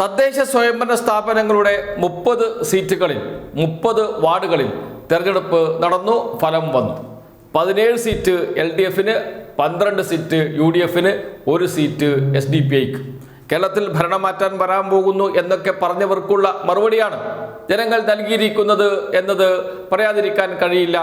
തദ്ദേശ സ്വയംഭരണ സ്ഥാപനങ്ങളുടെ മുപ്പത് സീറ്റുകളിൽ മുപ്പത് വാർഡുകളിൽ തെരഞ്ഞെടുപ്പ് നടന്നു ഫലം വന്നു. പതിനേഴ് സീറ്റ് എൽ ഡി എഫിന് പന്ത്രണ്ട് സീറ്റ് യു ഡി എഫിന് ഒരു സീറ്റ് എസ് ഡി പി ഐക്ക്. കേരളത്തിൽ ഭരണം മാറ്റാൻ വരാൻ പോകുന്നു എന്നൊക്കെ പറഞ്ഞവർക്കുള്ള മറുപടിയാണ് ജനങ്ങൾ നൽകിയിരിക്കുന്നത് എന്നത് പറയാതിരിക്കാൻ കഴിയില്ല.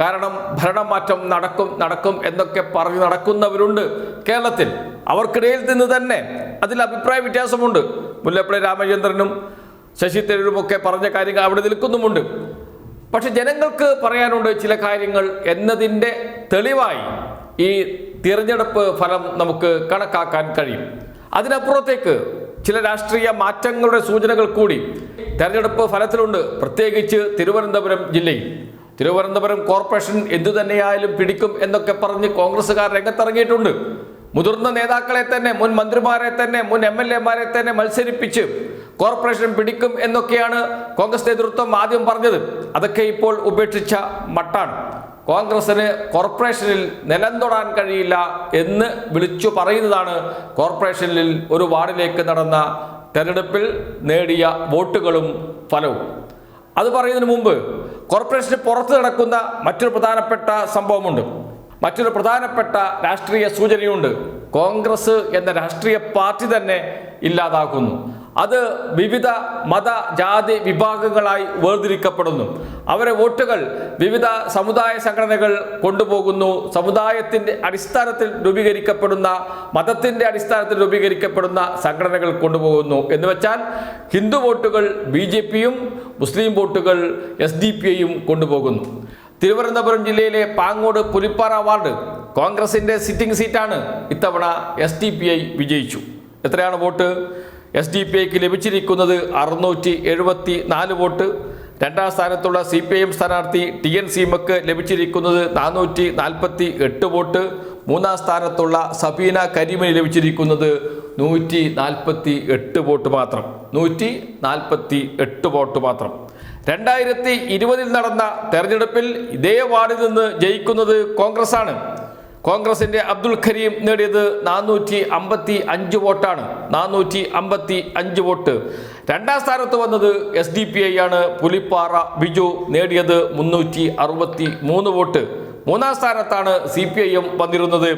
കാരണം ഭരണമാറ്റം നടക്കും നടക്കും എന്നൊക്കെ പറഞ്ഞു നടക്കുന്നവരുണ്ട് കേരളത്തിൽ. അവർക്കിടയിൽ നിന്ന് തന്നെ അതിൽ അഭിപ്രായ വ്യത്യാസമുണ്ട്. മുല്ലപ്പള്ളി രാമചന്ദ്രനും ശശി തരൂരുമൊക്കെ പറഞ്ഞ കാര്യങ്ങൾ അവിടെ നിൽക്കുന്നുമുണ്ട്. പക്ഷെ ജനങ്ങൾക്ക് പറയാനുണ്ട് ചില കാര്യങ്ങൾ എന്നതിന്റെ തെളിവായി ഈ തിരഞ്ഞെടുപ്പ് ഫലം നമുക്ക് കണക്കാക്കാൻ കഴിയും. അതിനപ്പുറത്തേക്ക് ചില രാഷ്ട്രീയ മാറ്റങ്ങളുടെ സൂചനകൾ കൂടി തെരഞ്ഞെടുപ്പ് ഫലത്തിലുണ്ട്. പ്രത്യേകിച്ച് തിരുവനന്തപുരം ജില്ലയിൽ. തിരുവനന്തപുരം കോർപ്പറേഷൻ എന്തു തന്നെയായാലും പിടിക്കും എന്നൊക്കെ പറഞ്ഞ് കോൺഗ്രസ്സുകാർ രംഗത്തിറങ്ങിയിട്ടുണ്ട്. മുതിർന്ന നേതാക്കളെ തന്നെ മുൻ മന്ത്രിമാരെ തന്നെ മുൻ എം എൽ എമാരെ തന്നെ മത്സരിപ്പിച്ച് കോർപ്പറേഷൻ പിടിക്കും എന്നൊക്കെയാണ് കോൺഗ്രസ് നേതൃത്വം ആദ്യം പറഞ്ഞത്. അതൊക്കെ ഇപ്പോൾ ഉപേക്ഷിച്ച മട്ടാണ്. കോൺഗ്രസിന് കോർപ്പറേഷനിൽ നിലം തൊടാൻ കഴിയില്ല എന്ന് വിളിച്ചു പറയുന്നതാണ് കോർപ്പറേഷനിൽ ഒരു വാർഡിലേക്ക് നടന്ന തെരഞ്ഞെടുപ്പിൽ നേടിയ വോട്ടുകളും ഫലവും. അത് പറയുന്നതിന് മുമ്പ് കോർപ്പറേഷന് പുറത്ത് നടക്കുന്ന മറ്റൊരു പ്രധാനപ്പെട്ട സംഭവമുണ്ട്. മറ്റൊരു പ്രധാനപ്പെട്ട രാഷ്ട്രീയ സൂചനയുണ്ട്. കോൺഗ്രസ് എന്ന രാഷ്ട്രീയ പാർട്ടി തന്നെ ഇല്ലാതാക്കുന്നു. അത് വിവിധ മത ജാതി വിഭാഗങ്ങളായി വേർതിരിക്കപ്പെടുന്നു. അവരെ വോട്ടുകൾ വിവിധ സമുദായ സംഘടനകൾ കൊണ്ടുപോകുന്നു. സമുദായത്തിന്റെ അടിസ്ഥാനത്തിൽ രൂപീകരിക്കപ്പെടുന്ന മതത്തിന്റെ അടിസ്ഥാനത്തിൽ രൂപീകരിക്കപ്പെടുന്ന സംഘടനകൾ കൊണ്ടുപോകുന്നു. എന്ന് വെച്ചാൽ ഹിന്ദു വോട്ടുകൾ ബി ജെ പിയും മുസ്ലിം വോട്ടുകൾ എസ് ഡി കൊണ്ടുപോകുന്നു. തിരുവനന്തപുരം ജില്ലയിലെ പാങ്ങോട് പുലിപ്പാറ വാർഡ് കോൺഗ്രസിന്റെ സിറ്റിംഗ് സീറ്റാണ് ഇത്തവണ എസ് ഡി പി ഐ വിജയിച്ചു. എത്രയാണ് വോട്ട്? എസ് ഡി പി ഐക്ക് ലഭിച്ചിരിക്കുന്നത് അറുന്നൂറ്റി എഴുപത്തി നാല് വോട്ട്. രണ്ടാം സ്ഥാനത്തുള്ള സി പി എം സ്ഥാനാർത്ഥി ടി എൻ സീമക്ക് ലഭിച്ചിരിക്കുന്നത് നാനൂറ്റി നാൽപ്പത്തി എട്ട് വോട്ട്. മൂന്നാം സ്ഥാനത്തുള്ള സബീന കരീമിന് ലഭിച്ചിരിക്കുന്നത് നൂറ്റി നാൽപ്പത്തി എട്ട് വോട്ട് മാത്രം. നൂറ്റി നാൽപ്പത്തി എട്ട് വോട്ട് മാത്രം. രണ്ടായിരത്തി ഇരുപതിൽ നടന്ന തെരഞ്ഞെടുപ്പിൽ ഇതേ വാർഡിൽ നിന്ന് ജയിക്കുന്നത് കോൺഗ്രസ് ആണ് കോൺഗ്രസിന്റെ അബ്ദുൽ ഖരീം നേടിയത് നാനൂറ്റി അമ്പത്തി അഞ്ച് വോട്ടാണ്. നാനൂറ്റി അമ്പത്തി അഞ്ച് വോട്ട്. രണ്ടാം സ്ഥാനത്ത് വന്നത് എസ് ഡി പി ഐ ആണ്. പുലിപ്പാറ ബിജു നേടിയത് മുന്നൂറ്റി അറുപത്തി മൂന്ന് വോട്ട്. മൂന്നാം സ്ഥാനത്താണ് സി പി ഐ എം വന്നിരുന്നത്.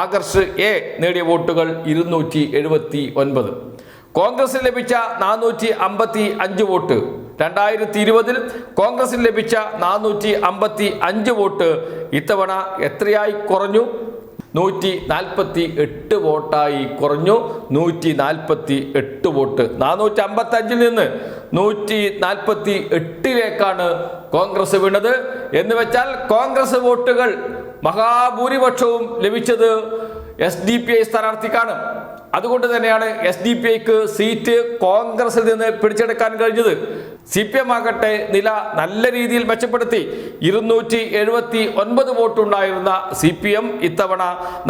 ആകർഷ് എ നേടിയ വോട്ടുകൾ ഇരുന്നൂറ്റി എഴുപത്തി ഒൻപത് കോൺഗ്രസിന് ലഭിച്ച നാനൂറ്റി അമ്പത്തി അഞ്ച് വോട്ട്. രണ്ടായിരത്തി ഇരുപതിൽ കോൺഗ്രസിന് ലഭിച്ച നാനൂറ്റി അമ്പത്തി അഞ്ച് വോട്ട് ഇത്തവണ എത്രയായി കുറഞ്ഞു? നൂറ്റി നാൽപ്പത്തി എട്ട് വോട്ടായി കുറഞ്ഞു. നൂറ്റി നാൽപ്പത്തി എട്ട് വോട്ട്. നാനൂറ്റി അമ്പത്തി അഞ്ചിൽ നിന്ന് നൂറ്റി നാൽപ്പത്തി എട്ടിലേക്കാണ് കോൺഗ്രസ് വീണത്. എന്ന് വെച്ചാൽ കോൺഗ്രസ് വോട്ടുകൾ മഹാഭൂരിപക്ഷവും ലഭിച്ചത് എസ് ഡി പി ഐ സ്ഥാനാർത്ഥിക്കാണ്. അതുകൊണ്ട് തന്നെയാണ് എസ് ഡി പി ഐക്ക് സീറ്റ് കോൺഗ്രസിൽ നിന്ന് പിടിച്ചെടുക്കാൻ കഴിഞ്ഞത്. സി പി എം ആകട്ടെ നില നല്ല രീതിയിൽ മെച്ചപ്പെടുത്തി. ഇരുന്നൂറ്റി എഴുപത്തി ഒൻപത് വോട്ടുണ്ടായിരുന്ന സി പി എം ഇത്തവണ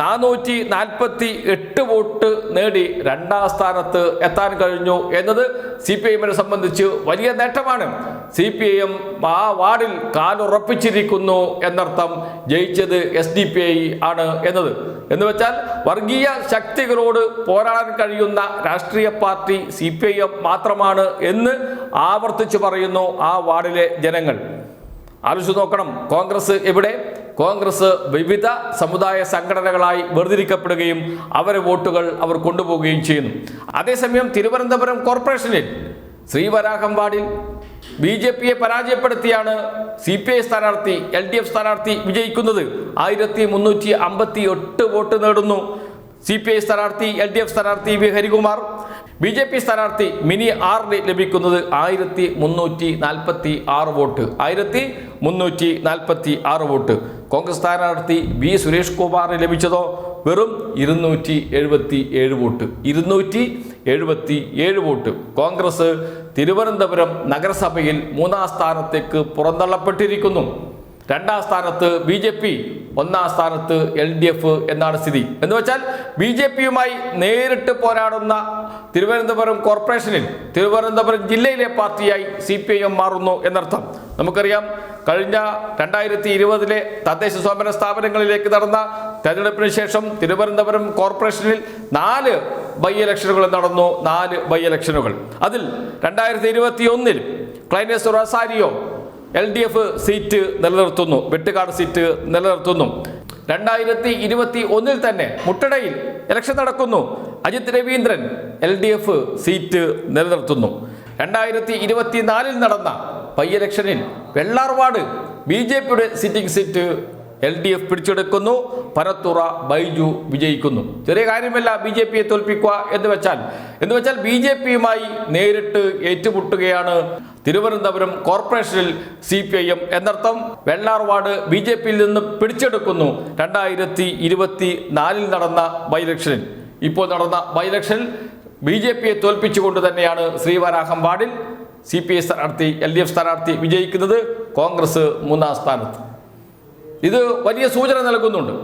നാനൂറ്റി നാൽപ്പത്തി എട്ട് വോട്ട് നേടി രണ്ടാം സ്ഥാനത്ത് എത്താൻ കഴിഞ്ഞു എന്നത് സി പി എമ്മിനെ സംബന്ധിച്ച് വലിയ നേട്ടമാണ്. സി പി ഐ എം ആ വാർഡിൽ കാലുറപ്പിച്ചിരിക്കുന്നു എന്നർത്ഥം ജയിച്ചത് എസ് ഡി പി ഐ ആണ് എന്നത്. എന്ന് വെച്ചാൽ വർഗീയ ശക്തികളോട് പോരാടാൻ കഴിയുന്ന രാഷ്ട്രീയ party C P I M മാത്രമാണ് എന്ന് ആവർത്തിച്ചു പറയുന്നു ആ വാർഡിലെ ജനങ്ങൾ. ആലോചിച്ച് നോക്കണം കോൺഗ്രസ് എവിടെ? കോൺഗ്രസ് വിവിധ സമുദായ സംഘടനകളായി വേർതിരിക്കപ്പെടുകയും അവരെ വോട്ടുകൾ അവർ കൊണ്ടുപോവുകയും ചെയ്യുന്നു. അതേസമയം തിരുവനന്തപുരം കോർപ്പറേഷനിൽ ശ്രീവരാഹം വാർഡിൽ ബി ജെ പിയെ പരാജയപ്പെടുത്തിയാണ് സി പി ഐ സ്ഥാനാർത്ഥി എൽ ഡി എഫ് സ്ഥാനാർത്ഥി വിജയിക്കുന്നത്. ആയിരത്തി മുന്നൂറ്റി അമ്പത്തി എട്ട് വോട്ട് നേടുന്നു സി പി ഐ സ്ഥാനാർത്ഥി എൽ ഡി എഫ് സ്ഥാനാർത്ഥി V Harikumar. B J P സ്ഥാനാർത്ഥി മിനി ആറിന് ലഭിക്കുന്നത് ആയിരത്തി മുന്നൂറ്റി നാൽപ്പത്തി ആറ് വോട്ട്. ആയിരത്തി മുന്നൂറ്റി നാൽപ്പത്തി ആറ് വോട്ട്. കോൺഗ്രസ് സ്ഥാനാർത്ഥി വി സുരേഷ് കുമാറിന് ലഭിച്ചതോ? വെറും ഇരുന്നൂറ്റി എഴുപത്തി ഏഴ് വോട്ട്. ഇരുന്നൂറ്റി എഴുപത്തി ഏഴ് വോട്ട്. കോൺഗ്രസ് തിരുവനന്തപുരം നഗരസഭയിൽ മൂന്നാം സ്ഥാനത്തേക്ക് പുറന്തള്ളപ്പെട്ടിരിക്കുന്നു. രണ്ടാം സ്ഥാനത്ത് ബി ജെ പി ഒന്നാം സ്ഥാനത്ത് എൽ ഡി എഫ് എന്നാണ് സ്ഥിതി. എന്ന് വെച്ചാൽ ബി ജെ പിയുമായി നേരിട്ട് പോരാടുന്ന തിരുവനന്തപുരം കോർപ്പറേഷനിൽ തിരുവനന്തപുരം ജില്ലയിലെ പാർട്ടിയായി സി പി ഐ എം മാറുന്നു എന്നർത്ഥം. നമുക്കറിയാം കഴിഞ്ഞ രണ്ടായിരത്തി ഇരുപതിലെ തദ്ദേശ സ്വയംഭരണ സ്ഥാപനങ്ങളിലേക്ക് നടന്ന തെരഞ്ഞെടുപ്പിന് ശേഷം തിരുവനന്തപുരം കോർപ്പറേഷനിൽ നാല് ബൈ ഇലക്ഷനുകൾ നടന്നു നാല് ബൈ ഇലക്ഷനുകൾ അതിൽ രണ്ടായിരത്തി ഇരുപത്തി ഒന്നിൽ Clynes Rosario L D F seat നിലനിർത്തുന്നു വെട്ടുകാട് സീറ്റ് നിലനിർത്തുന്നു. രണ്ടായിരത്തി ഇരുപത്തി ഒന്നിൽ തന്നെ മുട്ടടയിൽ ഇലക്ഷൻ നടക്കുന്നു Ajith Raveendran L D F seat നിലനിർത്തുന്നു. രണ്ടായിരത്തി ഇരുപത്തിനാലിൽ നടന്ന പൈ ഇലക്ഷനിൽ വെള്ളാർവാട് ബി ജെ പിയുടെ sitting seat L D F പിടിച്ചെടുക്കുന്നു. പരത്തുറ ബൈജു വിജയിക്കുന്നു. ചെറിയ കാര്യമല്ല ബി ജെ പിയെ തോൽപ്പിക്കുക എന്ന് വെച്ചാൽ. എന്ന് വെച്ചാൽ ബി ജെ പിയുമായി നേരിട്ട് ഏറ്റുമുട്ടുകയാണ് തിരുവനന്തപുരം കോർപ്പറേഷനിൽ സി പി ഐ എം എന്നർത്ഥം. വെള്ളാർവാട് ബി ജെ പിയിൽ നിന്ന് പിടിച്ചെടുക്കുന്നു. രണ്ടായിരത്തി ഇരുപത്തി നാലിൽ നടന്ന ബൈ ഇലക്ഷനിൽ ഇപ്പോൾ നടന്ന ബൈ ഇലക്ഷനിൽ ബി ജെ പിയെ തോൽപ്പിച്ചുകൊണ്ട് തന്നെയാണ് ശ്രീവാരാഹം വാർഡിൽ സി പി ഐ സ്ഥാനാർത്ഥി എൽ ഡി എഫ് സ്ഥാനാർത്ഥി വിജയിക്കുന്നത് കോൺഗ്രസ് മൂന്നാം സ്ഥാനത്ത്. ഇത് വലിയ സൂചന നൽകുന്നുണ്ട്.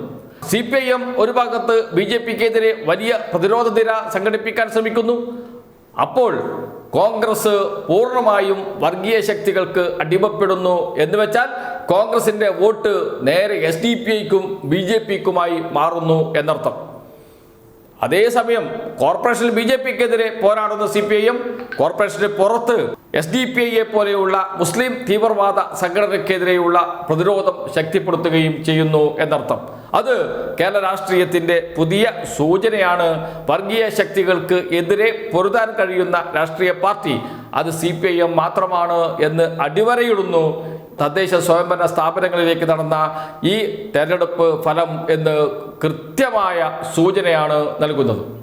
സി പി ഐ എം ഒരു ഭാഗത്ത് ബി ജെ പിക്കെതിരെ വലിയ പ്രതിരോധ നിര സംഘടിപ്പിക്കാൻ ശ്രമിക്കുന്നു. അപ്പോൾ കോൺഗ്രസ് പൂർണമായും വർഗീയ ശക്തികൾക്ക് അടിമപ്പെടുന്നു എന്ന് വെച്ചാൽ കോൺഗ്രസിന്റെ വോട്ട് നേരെ എസ് ഡി പി ഐക്കും ബി ജെ പിക്കുമായി മാറുന്നു എന്നർത്ഥം. അതേസമയം കോർപ്പറേഷനിൽ ബി ജെ പിക്കെതിരെ പോരാടുന്ന സി പി ഐ എം കോർപ്പറേഷന് പുറത്ത് എസ് ഡി പി ഐയെ പോലെയുള്ള മുസ്ലിം തീവ്രവാദ സംഘടനയ്ക്കെതിരെയുള്ള പ്രതിരോധം ശക്തിപ്പെടുത്തുകയും ചെയ്യുന്നു എന്നർത്ഥം. അത് കേരള രാഷ്ട്രീയത്തിന്റെ പുതിയ സൂചനയാണ്. വർഗീയ ശക്തികൾക്ക് എതിരെ പൊരുതാൻ കഴിയുന്ന രാഷ്ട്രീയ പാർട്ടി അത് സി മാത്രമാണ് എന്ന് അടിവരയിടുന്നു. തദ്ദേശ സ്വയംഭരണ സ്ഥാപനങ്ങളിലേക്ക് നടന്ന ഈ തെരഞ്ഞെടുപ്പ് ഫലം എന്ന് കൃത്യമായ സൂചനയാണ് നൽകുന്നത്.